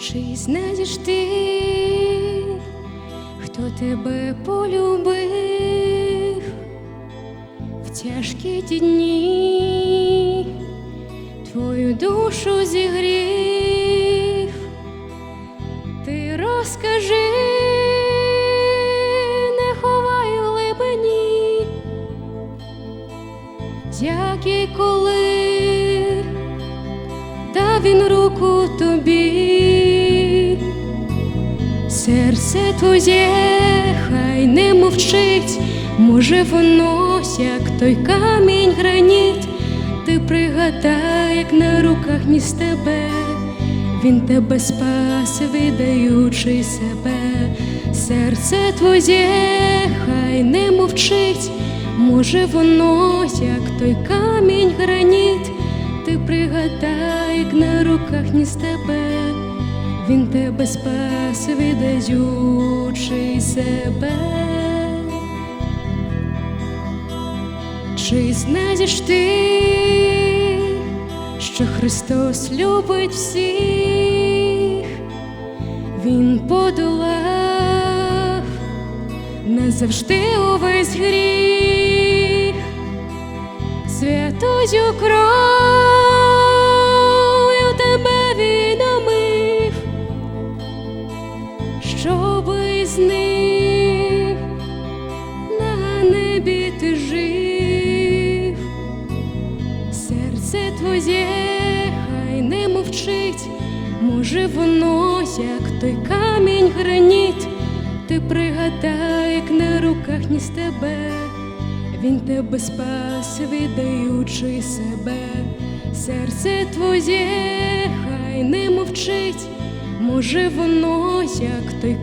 Чи знаєш ти, хто тебе полюбив? В тяжкі ті дні, твою душу зігрів, ти розкажи, не ховай в глибині, як і коли дав він руку серце твоє хай не мовчить, може воно, як той камінь граніт, ти пригадай, як на руках ніс тебе, він тебе спас, видаючи себе, серце твоє хай не мовчить, може воно, як той камінь граніт, ти пригадай, як на руках ніс тебе, він тебе спас, видаючи себе. Чи знаєш ти, що Христос любить всіх, Він подолав назавжди увесь гріх, святою кров'ю з на небі ти жив, серце твоє хай не мовчить, може воно, як той камінь граніт, ти пригадай, як на руках ніс тебе, він тебе спас, видаючи себе, серце твоє хай не мовчить, може воно, як той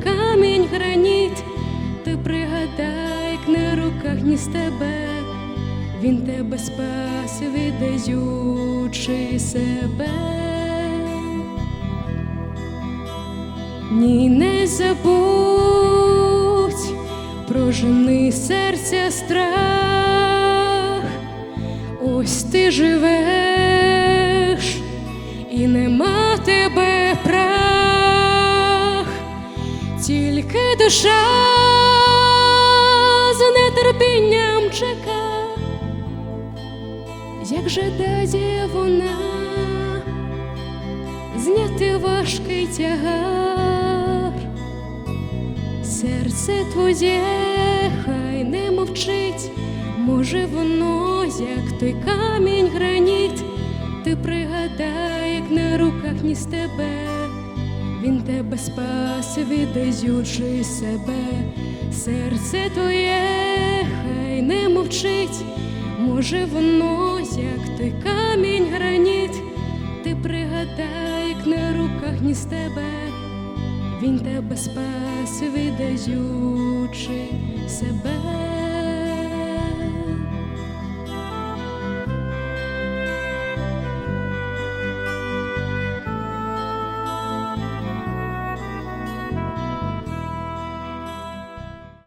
як на руках ніс тебе, він тебе спас, видаючи себе. Ні, не забудь, прожени серця страх, ось ти живеш, і нема тебе прах, тільки душа чека, як же даде вона зняти важкий тягар, серце твоє хай не мовчить, може воно, як той камінь граніт, ти пригадай, як на руках ніс тебе, він тебе спас, видаючи себе, серце твоє може воно, як той камінь граніт, ти пригадай, як на руках ні з тебе, він тебе спас, видаючи себе.